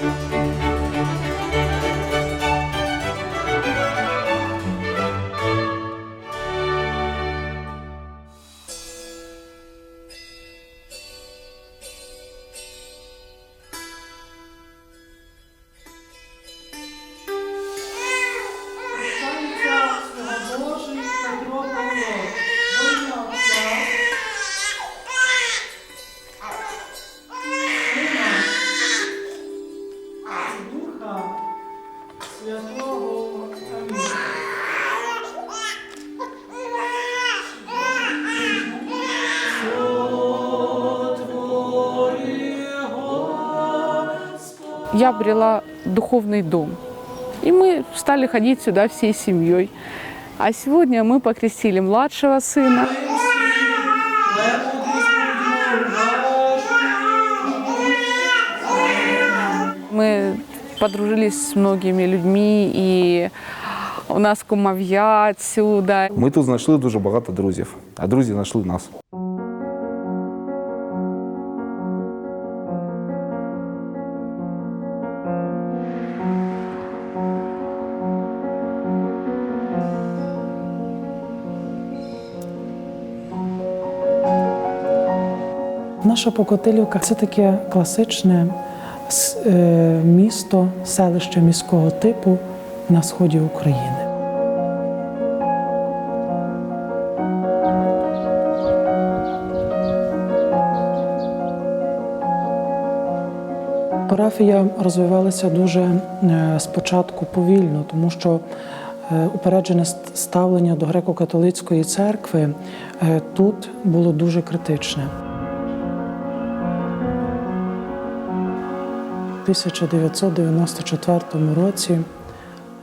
Música я обрела духовный дом. И мы стали ходить сюда всей семьей. А сегодня мы покрестили младшего сына. Мы подружились с многими людьми, и у нас кумовья отсюда. Ми тут знайшли дуже багато друзів, а друзі знайшли нас. Наша Покотилівка це таке класичне е, місто, селище міського типу на сході України. Парафія розвивалася дуже е, спочатку повільно, тому що е, упереджене ставлення до греко-католицької церкви тут було дуже критичне. 1994 році е,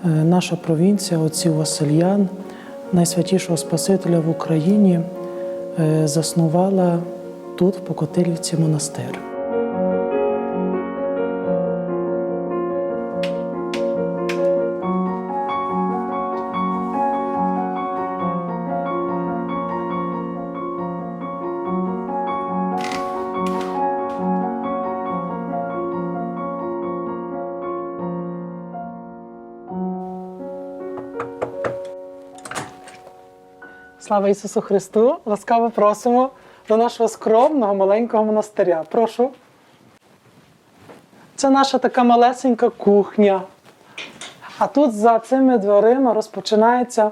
наша провінція отців Васильян, найсвятішого Спасителя в Україні, е, заснувала тут, в Покотилівці, монастир. Слава Ісусу Христу! Ласкаво просимо до нашого скромного маленького монастиря. Прошу. Це наша така малесенька кухня. А тут за цими дверима розпочинається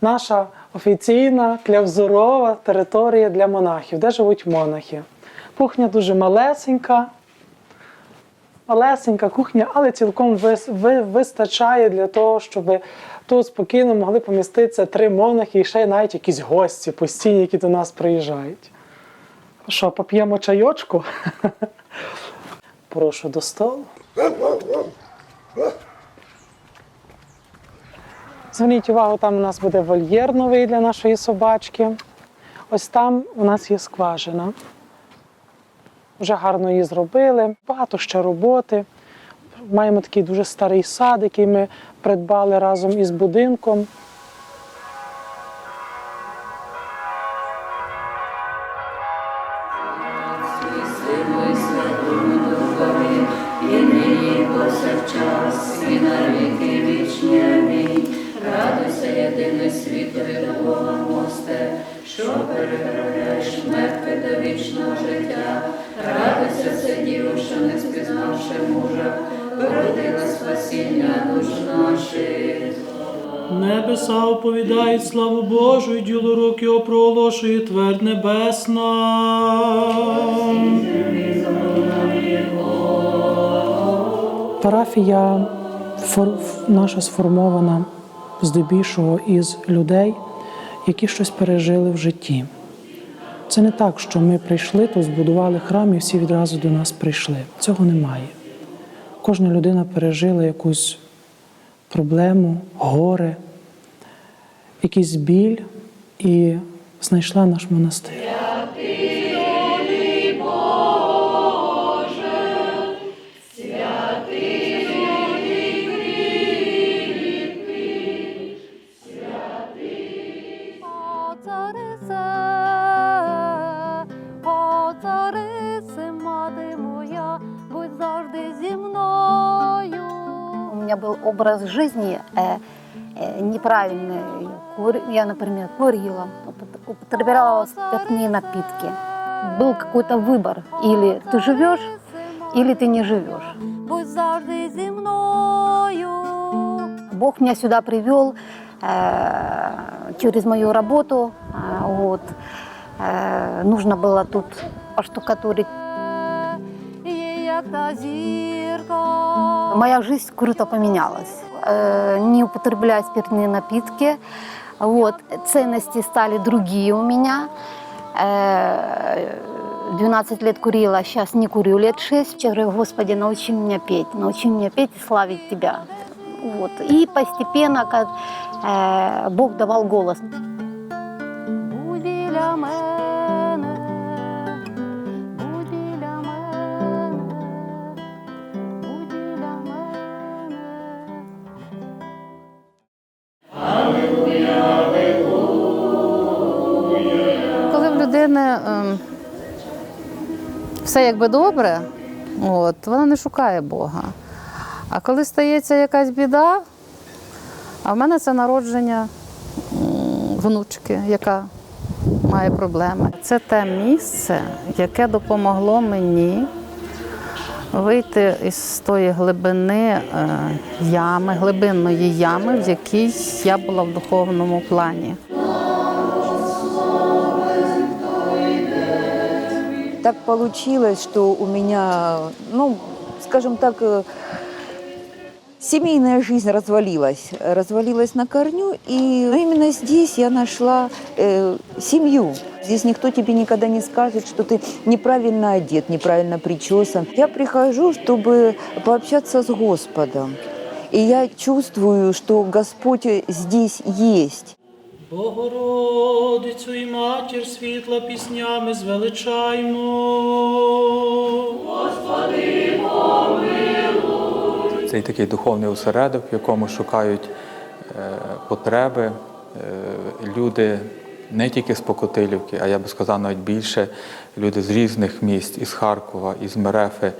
наша офіційна клявзурова територія для монахів, де живуть монахи. Кухня дуже малесенька, малесенька кухня, але цілком вистачає для того, щоб тут спокійно могли поміститися три монахи і ще навіть якісь гості постійні, які до нас приїжджають. Що, поп'ємо чайочку? Прошу до столу. Зверніть увагу, там у нас буде вольєр новий для нашої собачки. Ось там у нас є скважина. Вже гарно її зробили, багато ще роботи. Маємо такий дуже старий сад, який ми придбали разом із будинком. Радуйся. Радуйся, все що не спізнавши мужа, породила спасіння душ наших. Небеса оповідають славу Божу, і діло рук його проголошує твердь небесна. Парафія наша сформована здебільшого із людей, які щось пережили в житті. Це не так, що ми прийшли, тут збудували храм і всі відразу до нас прийшли. Цього немає. Кожна людина пережила якусь проблему, горе, якийсь біль і знайшла наш монастир. О, царице, мати моя, будь завжди. меня был образ жизни э, э, неправильный. Кур- Я, например, курила, упот- употребляла спиртные напитки. Был какой-то выбор. Или ты живешь, или ты не живешь. будь завжди зі мною. Бог меня сюда привел э, через мою работу. А, вот. Э, нужно было тут поштукатурить. Є як та зірка. Моя жизнь круто поменялась. Э, не употребляя спиртные напитки. Вот. Ценности стали другие у меня. Э, 12 лет курила, сейчас не курю лет 6. Я говорю, Господи, научи меня петь, научи меня петь и славить Тебя. Вот. И постепенно, как э, Бог давал голос. Коли в ем, все якби добре, от, вона не шукає Бога. А коли стається якась біда, а в мене це народження внучки, яка має проблеми. Це те місце, яке допомогло мені вийти із тої глибини е, ями, глибинної ями, в якій я була в духовному плані. Так получилось, что у меня, ну, скажем так, э, семейная жизнь развалилась, развалилась на корню, и именно здесь я нашла э, семью. Здесь никто тебе никогда не скажет, что ты неправильно одет, неправильно причесан. Я прихожу, чтобы пообщаться с Господом. И я чувствую, что Господь здесь есть. Богородицю і матір світла піснями звеличаймо. Це і такий духовний осередок, в якому шукають е, потреби е, люди не тільки з Покотилівки, а я би сказав навіть більше люди з різних міст, із Харкова, із Мерефи,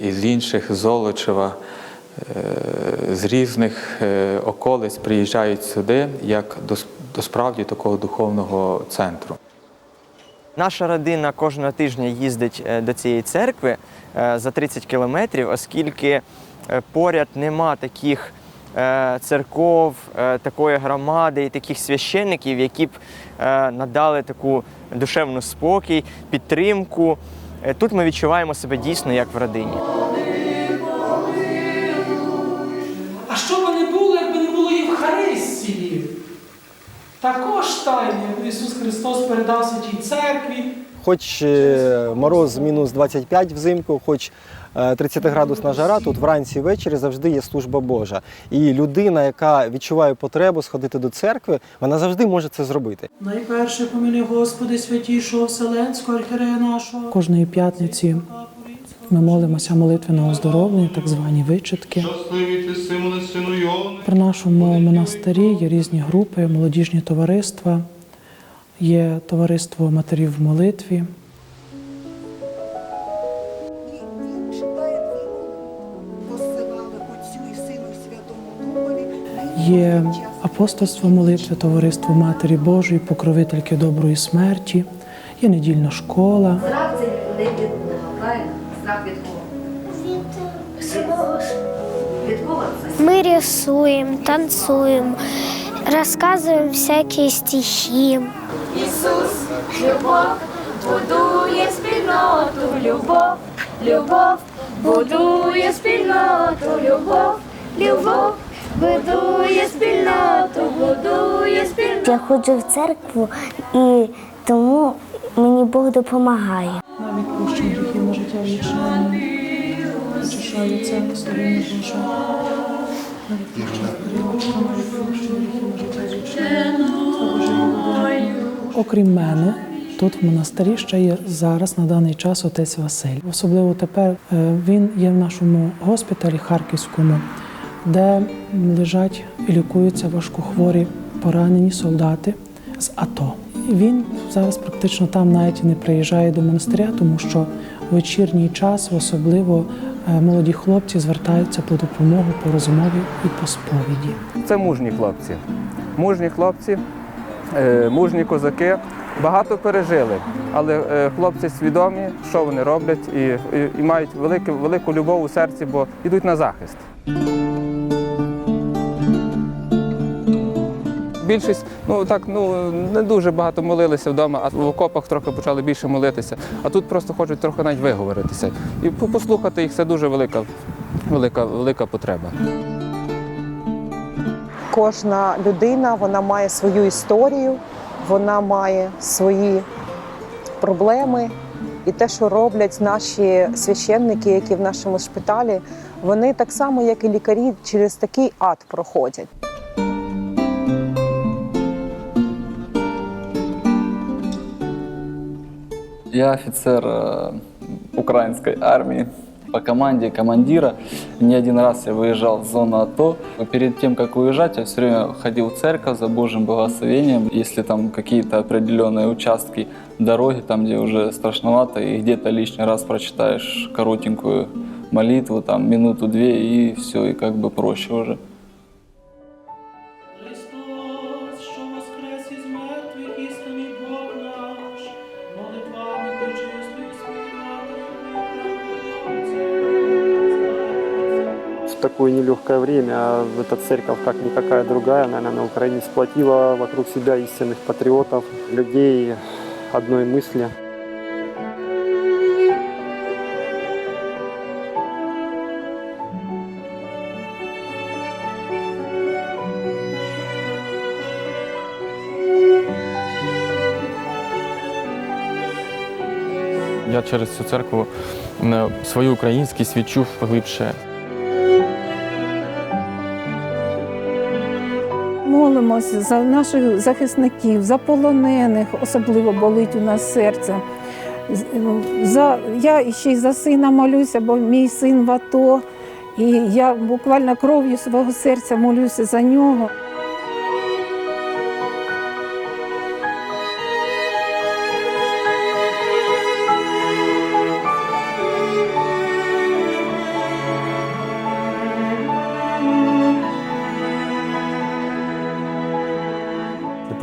із інших, з Золочева, з різних е, околиць приїжджають сюди як до, до справді такого духовного центру. Наша родина кожного тижня їздить е, до цієї церкви е, за 30 кілометрів, оскільки е, поряд нема таких е, церков, е, такої громади і таких священників, які б е, надали таку душевну спокій, підтримку. Е, Тут ми відчуваємо себе дійсно як в родині. Також тайні, яку Ісус Христос передав святій церкві. Хоч е, мороз мінус 25 взимку, хоч е, 30-градусна жара, тут вранці і ввечері завжди є служба Божа. І людина, яка відчуває потребу сходити до церкви, вона завжди може це зробити. Найперше поміни Господи святішого Вселенського архірея нашого. Кожної п'ятниці ми молимося молитви на оздоровлення, так звані вичитки. При нашому монастирі є різні групи, молодіжні товариства, є товариство матерів в молитві. Є апостольство молитви, товариство Матері Божої, покровительки доброї смерті, є недільна школа. Мы рисуем, танцуем, рассказываем всякие стихи. Ісус, любов, будує спільноту, любов, любов, будує спільноту, любов, любов, будує спільноту, будує спільноту. Я ходжу в церкву і тому мені Бог допомагає. На відпущення гріхів на життя вічне. Словення Боже. На Окрім мене, тут в монастирі ще є зараз на даний час отець Василь. Особливо тепер е, він є в нашому госпіталі Харківському, де лежать і лікуються важкохворі поранені солдати з АТО. Він зараз практично там навіть не приїжджає до монастиря, тому що в вечірній час особливо е, молоді хлопці звертаються по допомогу по розмові і по сповіді. Це мужні хлопці. Мужні хлопці, е, мужні козаки. Багато пережили, але е, хлопці свідомі, що вони роблять, і, і, і мають велику, велику любов у серці, бо йдуть на захист. Більшість, ну так, ну не дуже багато молилися вдома, а в окопах трохи почали більше молитися. А тут просто хочуть трохи навіть виговоритися. І послухати їх це дуже велика, велика, велика потреба. Кожна людина вона має свою історію, вона має свої проблеми. І те, що роблять наші священники, які в нашому шпиталі, вони так само, як і лікарі, через такий ад проходять. Я офицер э, украинской армии. По команде командира не один раз я выезжал в зону АТО. Перед тем, как уезжать, я все время ходил в церковь за Божьим благословением. Если там какие-то определенные участки дороги, там, где уже страшновато, и где-то лишний раз прочитаешь коротенькую молитву, там, минуту-две, и все, и как бы проще уже. нелегкое время эта церковь, как никакая другая, наверное, на Украине сплотила вокруг себя истинных патриотов, людей одной мысли. Я через цю церкву е, свою українськість відчув глибше. Молимося за наших захисників, за полонених, особливо болить у нас серце. За, я ще й за сина молюся, бо мій син в АТО, і я буквально кров'ю свого серця молюся за нього.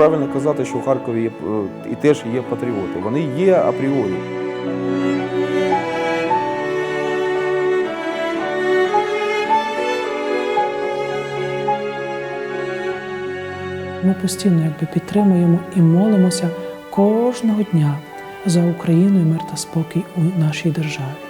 Правильно казати, що в Харкові є, е, і теж є патріоти. Вони є апріорі. Ми постійно якби підтримуємо і молимося кожного дня за Україну і мир та спокій у нашій державі.